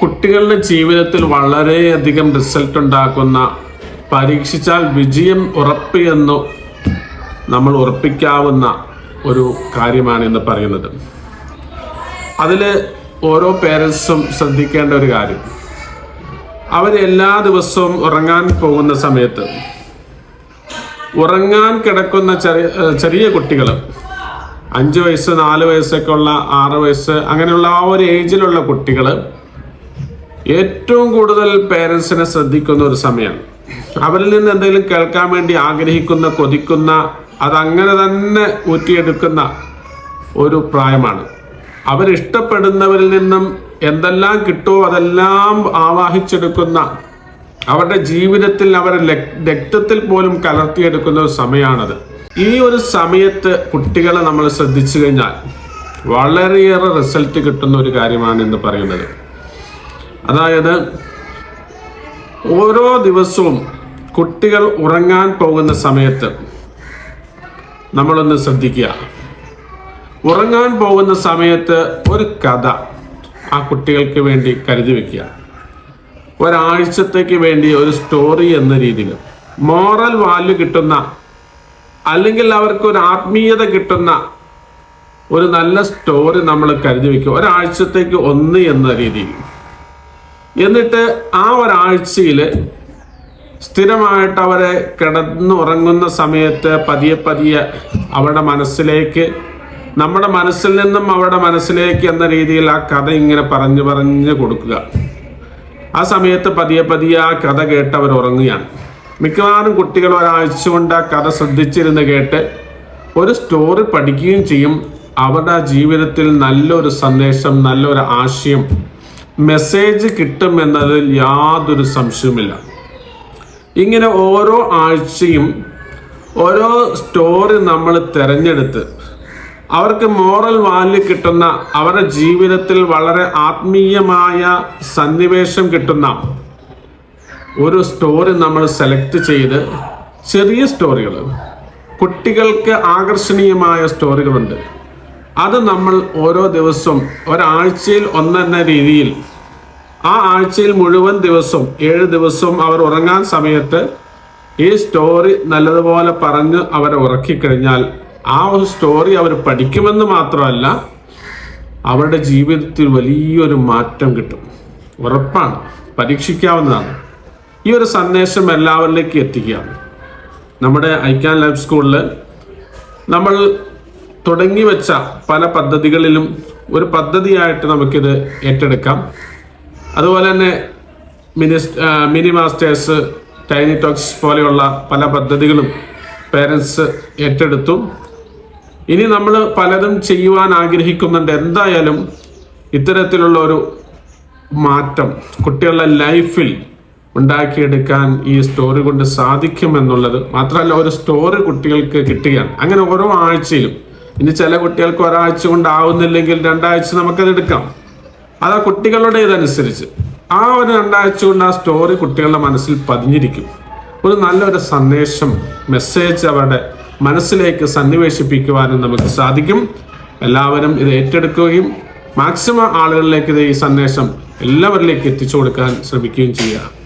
കുട്ടികളുടെ ജീവിതത്തിൽ വളരെയധികം റിസൾട്ട് ഉണ്ടാക്കുന്ന പരീക്ഷിച്ചാൽ വിജയം ഉറപ്പ് എന്ന് നമ്മൾ ഉറപ്പിക്കാവുന്ന ഒരു കാര്യമാണ് എന്ന് പറയുന്നത്. അതിൽ ഓരോ പേരൻസും ശ്രദ്ധിക്കേണ്ട ഒരു കാര്യം. അവർ എല്ലാ ദിവസവും ഉറങ്ങാൻ പോകുന്ന സമയത്ത് ഉറങ്ങാൻ കിടക്കുന്ന ചെറിയ ചെറിയ കുട്ടികൾ അഞ്ച് വയസ്സ് നാല് വയസ്സൊക്കെ ഉള്ള ആറ് വയസ്സ് അങ്ങനെയുള്ള ആ ഒരു ഏജിലുള്ള കുട്ടികൾ ഏറ്റവും കൂടുതൽ പേരൻസിനെ ശ്രദ്ധിക്കുന്ന ഒരു സമയമാണ്. അവരിൽ നിന്ന് എന്തെങ്കിലും കേൾക്കാൻ വേണ്ടി ആഗ്രഹിക്കുന്ന കൊതിക്കുന്ന അതങ്ങനെ തന്നെ ഊറ്റിയെടുക്കുന്ന ഒരു പ്രായമാണ്. അവരിഷ്ടപ്പെടുന്നവരിൽ നിന്നും എന്തെല്ലാം കിട്ടുമോ അതെല്ലാം ആവാഹിച്ചെടുക്കുന്ന അവരുടെ ജീവിതത്തിൽ അവരുടെ രക്തത്തിൽ പോലും കലർത്തിയെടുക്കുന്ന ഒരു സമയമാണത്. ഈ ഒരു സമയത്ത് കുട്ടികളെ നമ്മൾ ശ്രദ്ധിച്ചു കഴിഞ്ഞാൽ വളരെയേറെ റിസൾട്ട് കിട്ടുന്ന ഒരു കാര്യമാണ് എന്ന് പറയുന്നത്. അതായത് ഓരോ ദിവസവും കുട്ടികൾ ഉറങ്ങാൻ പോകുന്ന സമയത്ത് നമ്മളൊന്ന് ശ്രദ്ധിക്കുക. ഉറങ്ങാൻ പോകുന്ന സമയത്ത് ഒരു കഥ ആ കുട്ടികൾക്ക് വേണ്ടി കരുതി വെക്കുക. ഒരാഴ്ചത്തേക്ക് വേണ്ടി ഒരു സ്റ്റോറി എന്ന രീതിയിൽ. മോറൽ വാല്യൂ കിട്ടുന്ന അല്ലെങ്കിൽ അവർക്ക് ഒരു ആത്മീയത കിട്ടുന്ന ഒരു നല്ല സ്റ്റോറി നമ്മൾ കരുതി വെക്കുക. ഒരാഴ്ചത്തേക്ക് ഒന്ന് എന്ന രീതിയിൽ. എന്നിട്ട് ആ ഒരാഴ്ചയിൽ സ്ഥിരമായിട്ട് അവരെ കിടന്നുറങ്ങുന്ന സമയത്ത് പതിയെ പതിയെ അവരുടെ മനസ്സിലേക്ക് നമ്മുടെ മനസ്സിൽ നിന്നും അവരുടെ മനസ്സിലേക്ക് എന്ന രീതിയിൽ ആ കഥ ഇങ്ങനെ പറഞ്ഞു പറഞ്ഞു കൊടുക്കുക. ആ സമയത്ത് പതിയെ പതിയെ ആ കഥ കേട്ട് അവർ ഉറങ്ങുകയാണ്. മിക്കവാറും കുട്ടികൾ ഒരാഴ്ച കൊണ്ട് ആ കഥ ശ്രദ്ധിച്ചിരുന്ന് കേട്ട് ഒരു സ്റ്റോറി പഠിക്കുകയും ചെയ്യും. അവരുടെ ജീവിതത്തിൽ നല്ലൊരു സന്ദേശം നല്ലൊരു ആശയം മെസ്സേജ് കിട്ടും എന്നതിൽ യാതൊരു സംശയവുമില്ല. ഇങ്ങനെ ഓരോ ആഴ്ചയും ഓരോ സ്റ്റോറി നമ്മൾ തിരഞ്ഞെടുത്ത് അവർക്ക് മോറൽ വാല്യൂ കിട്ടുന്ന അവരുടെ ജീവിതത്തിൽ വളരെ ആത്മീയമായ സന്നിവേശം കിട്ടുന്ന ഒരു സ്റ്റോറി നമ്മൾ സെലക്ട് ചെയ്ത് ചെറിയ സ്റ്റോറികൾ കുട്ടികൾക്ക് ആകർഷണീയമായ സ്റ്റോറികളുണ്ട് അത് നമ്മൾ ഓരോ ദിവസവും ഒരാഴ്ചയിൽ ഒന്നെന്ന രീതിയിൽ ആ ആഴ്ചയിൽ മുഴുവൻ ദിവസവും ഏഴ് ദിവസവും അവർ ഉറങ്ങാൻ സമയത്ത് ഈ സ്റ്റോറി നല്ലതുപോലെ പറഞ്ഞ് അവരെ ഉറക്കിക്കഴിഞ്ഞാൽ ആ ഒരു സ്റ്റോറി അവർ പഠിക്കുമെന്ന് മാത്രമല്ല അവരുടെ ജീവിതത്തിൽ വലിയൊരു മാറ്റം കിട്ടും. ഉറപ്പാണ്. പരീക്ഷിക്കാവുന്നതാണ്. ഈ ഒരു സന്ദേശം എല്ലാവരിലേക്കും എത്തിക്കുക നമ്മുടെ ഐക്യാൻ ലൈഫ് സ്കൂളിൽ നമ്മൾ തുടങ്ങി വെച്ച പല പദ്ധതികളിലും ഒരു പദ്ധതിയായിട്ട് നമുക്കിത് ഏറ്റെടുക്കാം. അതുപോലെ തന്നെ mini mini masters tiny talks പോലെയുള്ള പല പദ്ധതികളും പേരൻസ് ഏറ്റെടുത്തു. ഇനി നമ്മൾ പലതും ചെയ്യുവാൻ ആഗ്രഹിക്കുന്നുണ്ട്. എന്തായാലും ഇത്തരത്തിലുള്ള ഒരു മാറ്റം കുട്ടികളുടെ ലൈഫിൽ ഉണ്ടാക്കിയെടുക്കാൻ ഈ സ്റ്റോറി കൊണ്ട് സാധിക്കുമെന്നുള്ളത് മാത്രമല്ല ഒരു സ്റ്റോറി കുട്ടികൾക്ക് കിട്ടുകയാണ്. അങ്ങനെ ഓരോ ആഴ്ചയിലും. ഇനി ചില കുട്ടികൾക്ക് ഒരാഴ്ച കൊണ്ടാവുന്നില്ലെങ്കിൽ രണ്ടാഴ്ച നമുക്കത് എടുക്കാം. അത് ആ കുട്ടികളുടെ ഇതനുസരിച്ച്. ആ ഒരു രണ്ടാഴ്ച കൊണ്ട് ആ സ്റ്റോറി കുട്ടികളുടെ മനസ്സിൽ പതിഞ്ഞിരിക്കും. ഒരു നല്ലൊരു സന്ദേശം മെസ്സേജ് അവരുടെ മനസ്സിലേക്ക് സന്നിവേശിപ്പിക്കുവാനും നമുക്ക് സാധിക്കും. എല്ലാവരും ഇത് ഏറ്റെടുക്കുകയും മാക്സിമം ആളുകളിലേക്ക് ഇത് ഈ സന്ദേശം എല്ലാവരിലേക്ക് എത്തിച്ചു കൊടുക്കാൻ ശ്രമിക്കുകയും ചെയ്യുക.